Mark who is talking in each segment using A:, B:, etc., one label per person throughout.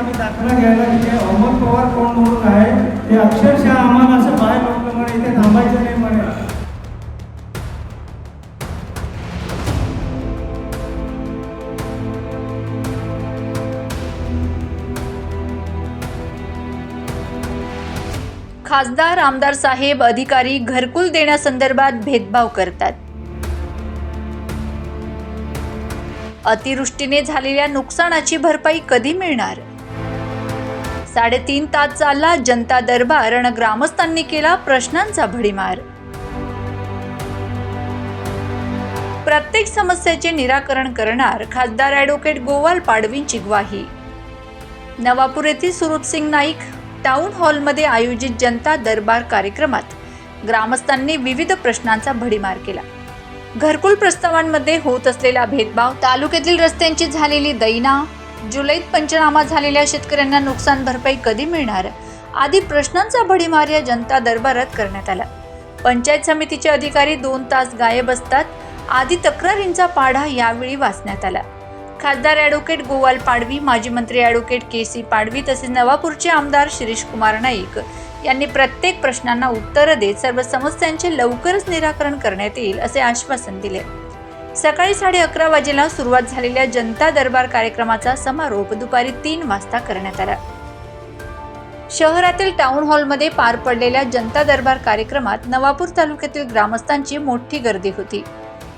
A: आम्ही दाखला घ्यायला तिथे अमोल पवार कोण म्हणून आहे? ते अक्षरशः आम्हाला असं बाहेर लोक म्हणे इथे थांबायचं नाही म्हणे.
B: खासदार आमदार साहेब अधिकारी घरकुल देण्यासंदर्भात भेदभाव करतात. अतिवृष्टीने झालेल्या नुकसानाची भरपाई कधी मिळणार? साडेतीन तास चालला जनता दरबार आणि ग्रामस्थांनी केला प्रश्नांचा भडीमार. प्रत्येक समस्येचे निराकरण करणार खासदार ॲडव्होकेट गोवाल पाडवींची ग्वाही. नवापूर येथील सुरुपसिंग नाईक टाउन हॉलमध्ये आयोजित जनता दरबार कार्यक्रमात ग्रामस्थांनी विविध प्रश्नांचा भडीमार केला. घरकुल प्रस्तावांमध्ये होत असलेला भेदभाव तालुक्यातील रस्त्यांची झालेली दैना जुलैत पंचनामा झालेल्या शेतकऱ्यांना नुकसान भरपाई कधी मिळणार? आदी प्रश्नांचा भडीमार या जनता दरबारात करण्यात आला. पंचायत समितीचे अधिकारी दोन तास गायब असतात. आदी तक्रारींचा पाढा यावेळी वाचण्यात आला. खासदार ॲडव्होकेट गोवाल पाडवी माजी मंत्री ॲडव्होकेट के सी पाडवी तसेच नवापूरचे आमदार शिरीष कुमार नाईक यांनी प्रत्येक प्रश्नांना उत्तरं देत सर्व समस्यांचे लवकरच निराकरण करण्यात येईल असे आश्वासन दिले. सकाळी साडे अकरा वाजेला सुरुवात झालेल्या जनता दरबार कार्यक्रमाचा समारोप दुपारी तीन वाजता करण्यात आला. शहरातील टाउन हॉलमध्ये पार पडलेल्या जनता दरबार कार्यक्रमात नवापूर तालुक्यातील ग्रामस्थांची मोठी गर्दी होती.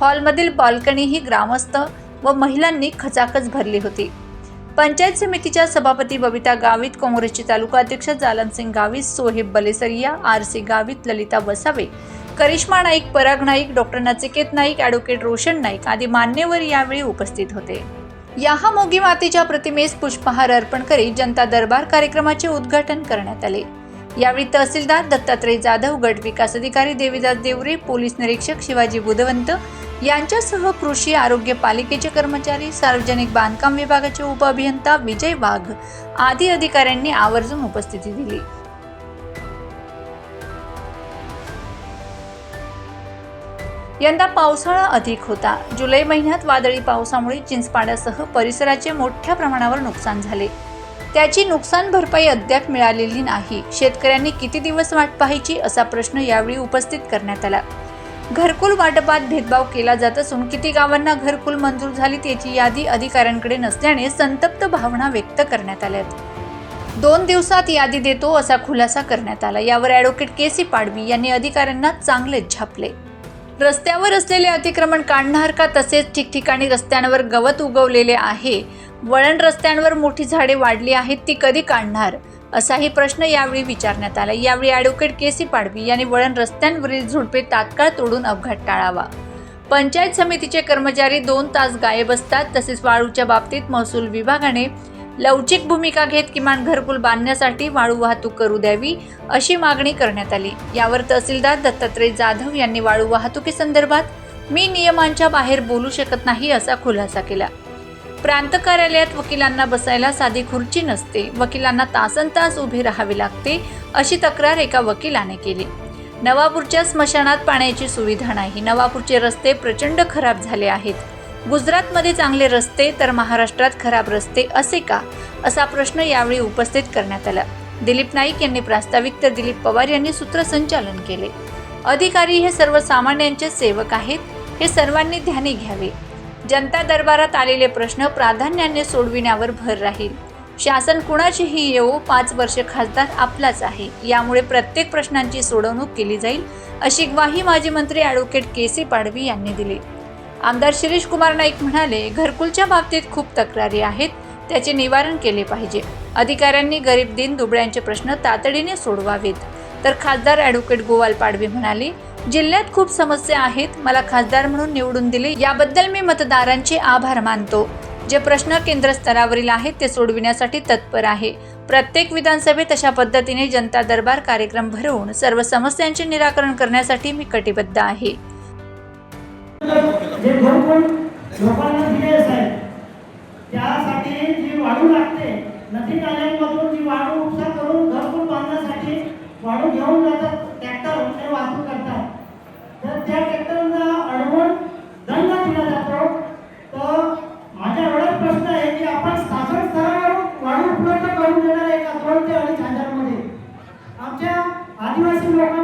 B: हॉलमधील बाल्कनी ही ग्रामस्थ व महिलांनी खचाखच भरली होती. पंचायत समितीच्या सभापती बबिता गावित काँग्रेसचे तालुका अध्यक्ष Jalansing Gavit Soheb Balesariya R C Gavit Lalita Vasave Karishma Naik Parag Naik doctor Nachiket Naik advocate Roshan Naik आदी मान्यवर यावेळी उपस्थित होते. याहा मोगी मातेच्या प्रतिमेस पुष्पहार अर्पण करीत जनता दरबार कार्यक्रमाचे उद्घाटन करण्यात आले. यावेळी तहसीलदार दत्तात्रय जाधव गट विकास अधिकारी देवीदास देवरे पोलीस निरीक्षक शिवाजी बुधवंत यांच्यासह कृषी आरोग्य पालिकेचे कर्मचारी सार्वजनिक बांधकाम विभागाचे उपअभियंता विजय वाघ आदी अधिकाऱ्यांनी आवर्जून उपस्थिती दिली. यंदा पावसाळा अधिक होता. जुलै महिन्यात वादळी पावसामुळे चिंचपाड्यासह परिसराचे मोठ्या प्रमाणावर नुकसान झाले. त्याची नुकसान भरपाई अद्याप मिळालेली नाही. शेतकऱ्यांनी किती दिवस वाट पाहायची असा प्रश्न यावेळी उपस्थित करण्यात आला. घरकुल वाटपात भेदभाव केला जात असून किती गावांना घरकुल मंजूर झाली त्याची यादी अधिकाऱ्यांकडे नसल्याने संतप्त भावना व्यक्त करण्यात आल्यात दोन दिवसात यादी देतो असा खुलासा करण्यात आला. यावर ॲडव्होकेट के सी पाडवी यांनी अधिकाऱ्यांना चांगलेच छापले रस्त्यावर असलेले अतिक्रमण काढणार का? तसेच ठिकठिकाणी रस्त्यांवर गवत उगवलेले आहे. वळण रस्त्यांवर मोठी झाडे वाढली आहेत ती कधी काढणार? असाही प्रश्न यावेळी विचारण्यात आला. यावेळी ॲडव्होकेट के सी पाडवी यांनी वळण रस्त्यांवरील झुडपे तात्काळ तोडून अपघात टाळावा. पंचायत समितीचे कर्मचारी दोन तास गायब असतात. तसेच वाळूच्या बाबतीत महसूल विभागाने लवचिक भूमिका घेत किमान घरकुल बांधण्यासाठी वाळू वाहतूक करू द्यावी अशी मागणी करण्यात आली. यावर तहसीलदार दत्तात्रय जाधव यांनी वाळू वाहतुकीसंदर्भात मी नियमांच्या बाहेर बोलू शकत नाही असा खुलासा केला. प्रांत कार्यालयात वकिलांना बसायला साधी खुर्ची नसते वकिलांना तासन तास उभे राहावे लागते अशी तक्रार एका वकिलाने केली. नवापूरच्या स्मशानात पाण्याची सुविधा नाही. नवापूरचे रस्ते प्रचंड खराब झाले आहेत. गुजरातमध्ये चांगले रस्ते तर महाराष्ट्रात खराब रस्ते असे का? असा प्रश्न यावेळी उपस्थित करण्यात आला. दिलीप नाईक यांनी प्रास्ताविक तर दिलीप पवार यांनी सूत्रसंचालन केले. अधिकारी हे सर्वसामान्यांचे सेवक आहेत हे सर्वांनी ध्यानी घ्यावे. जनता दरबारात आलेले प्रश्न प्राधान्याने सोडविण्यावर भर राहील. शासन कुणाचीही येवो पाच वर्ष खासदार आपलाच आहे यामुळे प्रत्येक प्रश्नांची सोडवणूक केली जाईल अशी ग्वाही माजी मंत्री ॲडव्होकेट के सी पाडवी यांनी दिली. आमदार शिरीष कुमार नाईक म्हणाले घरकुलच्या बाबतीत खूप तक्रारी आहेत त्याचे निवारण केले पाहिजे. अधिकाऱ्यांनी गरीब दिन दुबळ्यांचे प्रश्न तातडीने सोडवावेत. तर खासदार ॲडव्होकेट गोवाल पाडवी म्हणाले जिल्ह्यात खूप समस्या आहेत मला खासदार म्हणून निवडून दिले याबद्दल मी मतदारांचे आभार मानतो. जे प्रश्न केंद्र स्तरावरील आहेत ते सोडविण्यासाठी तत्पर आहे. प्रत्येक विधानसभेत अशा पद्धतीने जनता दरबार कार्यक्रम भरवून सर्व समस्यांचे निराकरण करण्यासाठी मी कटिबद्ध आहे.
A: जे घरकोण लोकांना दिले असेल त्यासाठी जी वाळू लागते नदी नाल्यांमधून जी वाळू उपसा करून घरकोण बांधण्यासाठी वाढू घेऊन जातात ट्रॅक्टर ते वाहतूक करतात. तर त्या ट्रॅक्टरला अडवून दंड दिला जातो. तर माझ्या एवढाच प्रश्न आहे की आपण शासन स्तरावर वाढू उपलब्ध
C: करून देणार आहे का दोन ते अडीच
D: हजारमध्ये? आमच्या आदिवासी लोकांना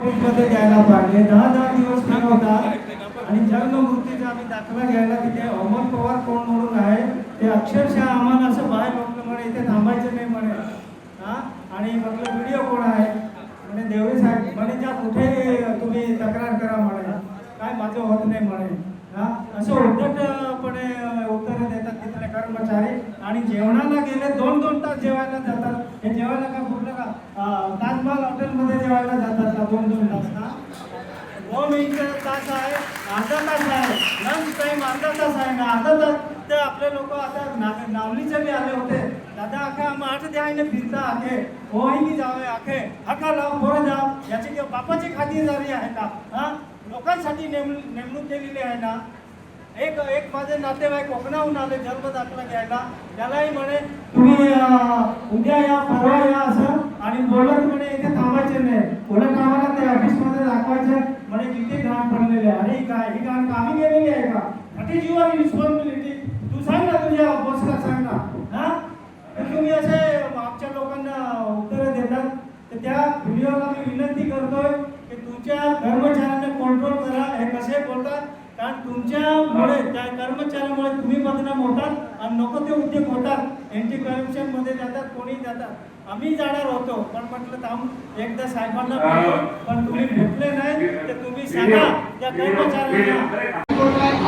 A: मध्ये घ्यायला पाहिजे. दहा दहा दिवस फिरत होता आणि जन्ममृत्यूचा आम्ही दाखला घ्यायला तिथे अमोल पवार कोण म्हणून आहे ते अक्षरशः आम्हाला असं बाहेर बघलं म्हणे इथे थांबायचं नाही म्हणे. हा? आणि म्हटलं व्हिडिओ कोण आहे? म्हणे देवळे साहेब. म्हणे ज्या कुठे तुम्ही तक्रार करा म्हणे. काय माझं होत नाही म्हणे. हा? असं पूर्णपणे उत्तरे देतात तिथले कर्मचारी आणि जेवणाला गेले दोन दोन तास जेवायला जातात. हे जेवायला का कुठलं का? ताजमहाल हॉटेलमध्ये जेवायला जातात का दोन दोन तास का? दोन इंच तास आहे अर्धा तास आहे. लंच टाईम अर्धा तास आहे ना अर्धा तास. ते आपले लोक आता ना- नावलीचे बी आले होते. दादा आखे आम आठ द्यायने फिरता आखे. होईनी जावे आखे. हका लाव पोरं जाव याची बापाची बापाची झाली आहे का? हा? लोकांसाठी नेम नेमणूक केलेली आहे ना? एक एक माझे नातेवाईक कोकणाहून आले जन्म दाखला घ्यायला. त्यालाही म्हणे तुम्ही उद्या या परवा या असं. आणि बोलत म्हणे इथे थांबायचे नाही. बोलत आम्हाला ते ऑफिसमध्ये दाखवायचे. म्हणे किती घाण पडलेले अरे काय ही घाण कामी गेलेली आहे का? व्हॉट जीव आणि रिस्पॉन्सिबिलिटी तू सांग ना तुझ्या बॉसला सांग ना. हा? तुम्ही असे आमच्या लोकांना उत्तरं देतात. तर त्या व्हिडिओला मी विनंती करतोय की तुमच्या कर्मचाऱ्यांना कंट्रोल करा. हे कसे बोलतात? कारण तुमच्यामुळे त्या कर्मचाऱ्यामुळे तुम्ही बदनाम होतात आणि नको ते उद्योग होतात एंटी करप्शनमध्ये जातात कोणी जातात. आम्ही जाणार होतो पण म्हटलं थांब एकदा साहेबांना भेटू. पण तुम्ही भेटले नाही तर तुम्ही सांगा त्या कर्मचाऱ्यांना.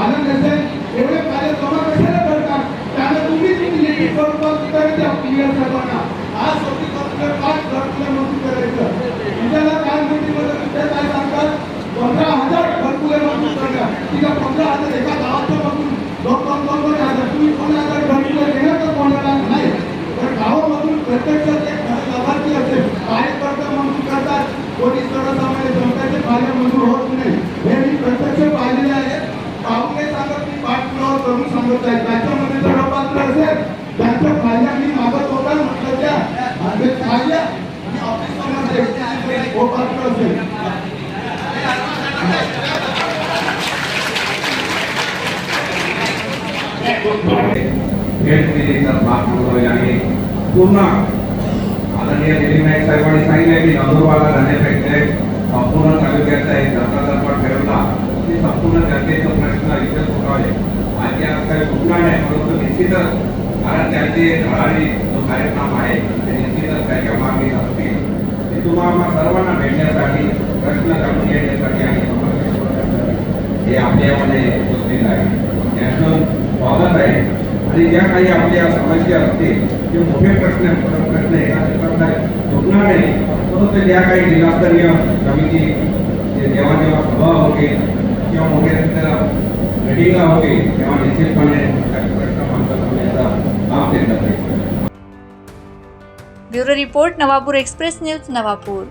E: आनंद असेल एवढे कार्य जमा कशाला करतात त्याला तुम्ही तुम्ही उत्तर द्या क्लिअर साहेबांना आज सोपी करून पाच घरकुले मंजूर करायचं उद्याला काय मीटिंगमध्ये उद्या काय सांगतात पंधरा हजार घरकुले मंजूर करणार ठीक आहे पंधरा हजार एका गावाचं बघून दोन दोन दोन दोन हजार तुम्ही दोन हजार घरकुले देणार तर कोणाला नाही पण गावामधून प्रत्यक्ष एक लाभार्थी असेल कार्यकर्ता मंजूर करतात कोणी सर्वसामान्य जनतेचे कार्य मंजूर होत नाही हे मी प्रत्यक्ष पाहिलेले आहे पाहुणे सांगत मी पाठपुरावा करून सांगत आहे त्याच्यामध्ये जर अपात्र असेल त्यांच्या फायद्या मी मागत होता म्हटलं त्या आणि ते फायद्या मी ऑफिसमध्ये अपात्र असेल
D: भेट दिली तर भाग होईल आणि पूर्ण आदरणीय दिलीप नाईक साहेबांनी सांगितले की नंदुरबारला जाण्यापेक्षा संपूर्ण तालुक्याचा एक जनता दरबार ठेवला की संपूर्ण जनतेचा प्रश्न इथे सुटावे आणि आज काही सुटणार नाही परंतु निश्चितच कारण त्यांचे धडाडी जो कार्यक्रम आहे ते निश्चितच त्याच्यामागे असतील. ते तुम्हाला सर्वांना भेटण्यासाठी प्रश्न जाणून घेण्यासाठी आणि समस्या हे आपल्यामध्ये उपस्थित आहे. त्यांचं स्वागत आहे. आणि ज्या काही आपल्या समस्या असतील जे मोठे प्रश्न प्रश्न एका सुटणार नाही. परंतु ज्या काही जिल्हास्तरीय समिती जे जेव्हा जेव्हा सभा होते किंवा मोठ्या मिटिंगा होते तेव्हा निश्चितपणे प्रश्न मांडत करण्याचं काम देतात
B: bureau report Navapur express news Navapur.